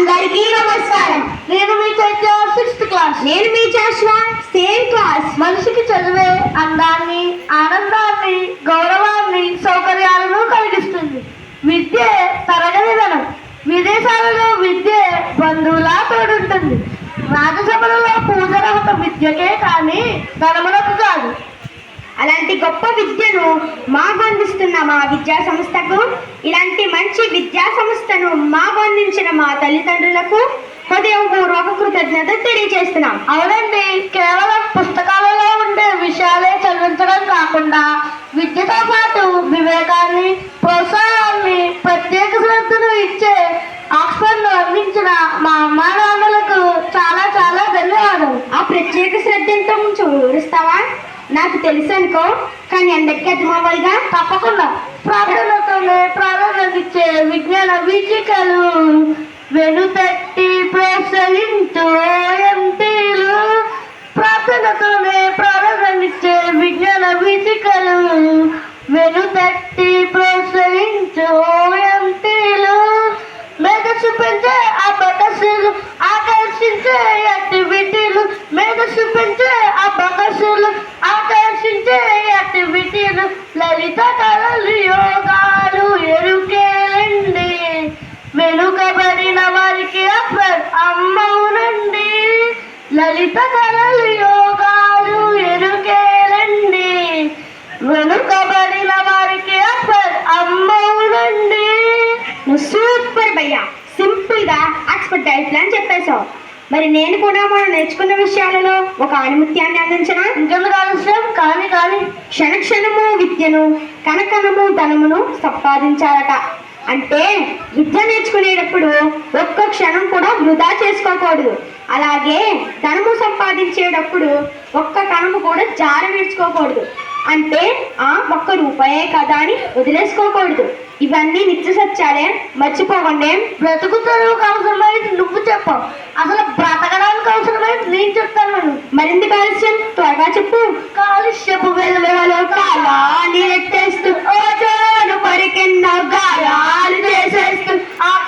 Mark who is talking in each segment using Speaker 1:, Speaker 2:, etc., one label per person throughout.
Speaker 1: అందరికీ నమస్కారం.
Speaker 2: నేను మీ చైత్య సిక్స్త్ క్లాస్
Speaker 1: నేను మీ చాష్వా సేమ్ క్లాస్
Speaker 2: మనిషికి చదివే అందాన్ని ఆనందాన్ని గౌరవాన్ని సౌకర్యాలను కలిగిస్తుంది. విద్య తరగని ధనం విదేశాలలో విద్య బంధువులా తోడుంటుంది. రాజసభలలో పూజరహత విద్యకే కానీ ధనములకు కాదు
Speaker 1: అలాంటి గొప్ప విద్యను మాకు అందిస్తున్న మా విద్యా సంస్థకు ఇలాంటి మంచి విద్యా సంస్థను మాకు అందించిన మా తల్లిదండ్రులకు హృదయపూర్వక కృతజ్ఞత తెలియజేస్తున్నాం.
Speaker 2: అవునండి కేవలం పుస్తకాలలో ఉండే విషయాలే చదివించడం కాకుండా విద్యతో పాటు వివేకాన్ని ప్రోత్సాహాన్ని
Speaker 1: నాకు తెలుసు అనుకో కానీ అందరికీ అర్థమవ్వాలిగా?
Speaker 2: తప్పకుండా. ప్రార్థనతోనే ప్రారంభించే విజ్ఞాన వీచికలు వెనుతట్టి ప్రోత్సహించు వెనుకబడిన వారికి అప్పర్ అమ్మవునండి. లలిత కళలు యోగాలు ఎరుకేలండి. వెనుకబడిన వారికి అప్పర్ అమ్మవునండి.
Speaker 1: సూపర్ భయ్యా సింపుల్గా ఆక్స్ఫర్డ్ డైట్ ప్లాన్ చెప్పేశావు. మరి నేను కూడా మనం నేర్చుకున్న విషయాలలో ఒక ఆనిముత్యాన్ని అందించిన?
Speaker 2: ఇంకెందుకు ఆలస్యం? కానీ కానీ
Speaker 1: క్షణ క్షణము విద్యను కనకనము ధనమును సంపాదించాలట. అంటే విద్య నేర్చుకునేటప్పుడు ఒక్క క్షణం కూడా వృధా చేసుకోకూడదు. అలాగే ధనము సంపాదించేటప్పుడు ఒక్క కణము కూడా జార నేర్చుకోకూడదు అంటే ఆ ఒక్క రూపాయే కదా అని వదిలేసుకోకూడదు. ఇవన్నీ నిత్య సత్యాలే. మర్చిపోకండి.
Speaker 2: బ్రతుకుతానికి అవసరమైనది నువ్వు చెప్పవు అసలు బ్రతకడానికి అవసరమైనది నేను చెప్తాను.
Speaker 1: మరింత కాలుష్యం? త్వరగా చెప్పు.
Speaker 2: కాలుష్యపు వెలువలో
Speaker 1: కాలాన్ని నెట్టేస్తూ ఓజోను పరికింద గాయాలు
Speaker 2: second.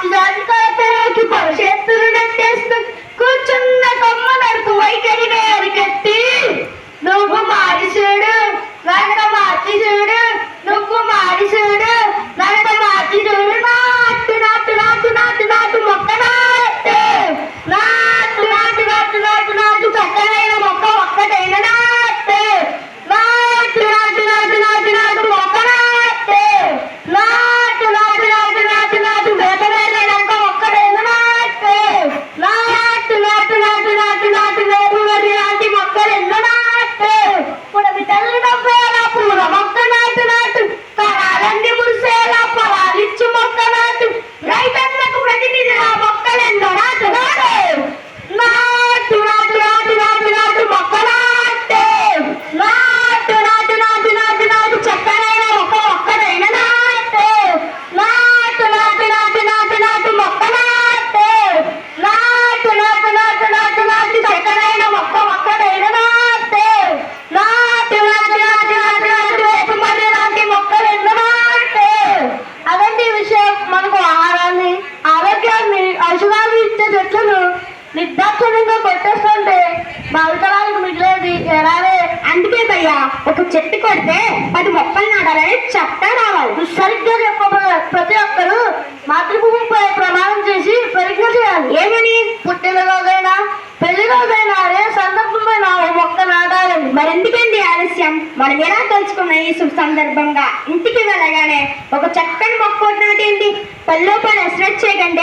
Speaker 2: భావితరాలకు మిగిలేది ఎలానే
Speaker 1: అందుకే భయ్యా ఒక చెట్టు కొడితే పది మొక్కలు నాటాలని చెత్త రావాలి.
Speaker 2: సరిగ్గా చెప్పబోయే ప్రతి ఒక్కరూ మాతృభూమిపై ప్రమాణం చేసి ప్రతిజ్ఞ చేయాలి.
Speaker 1: ఏమని?
Speaker 2: పుట్టినరోజైనా పెళ్ళి రోజైనా ఏ సందర్భమైనా ఓ మొక్క నాటాలని.
Speaker 1: మరెందుకండి ఆలస్యం? మనం ఎలా తలుచుకున్న ఈ శుభ సందర్భంగా? ఇంటికి వెళ్ళగానే ఒక చక్కని మొక్క నాటేంటి నాటేయండి. పని ఎస్రెట్ చేయకండి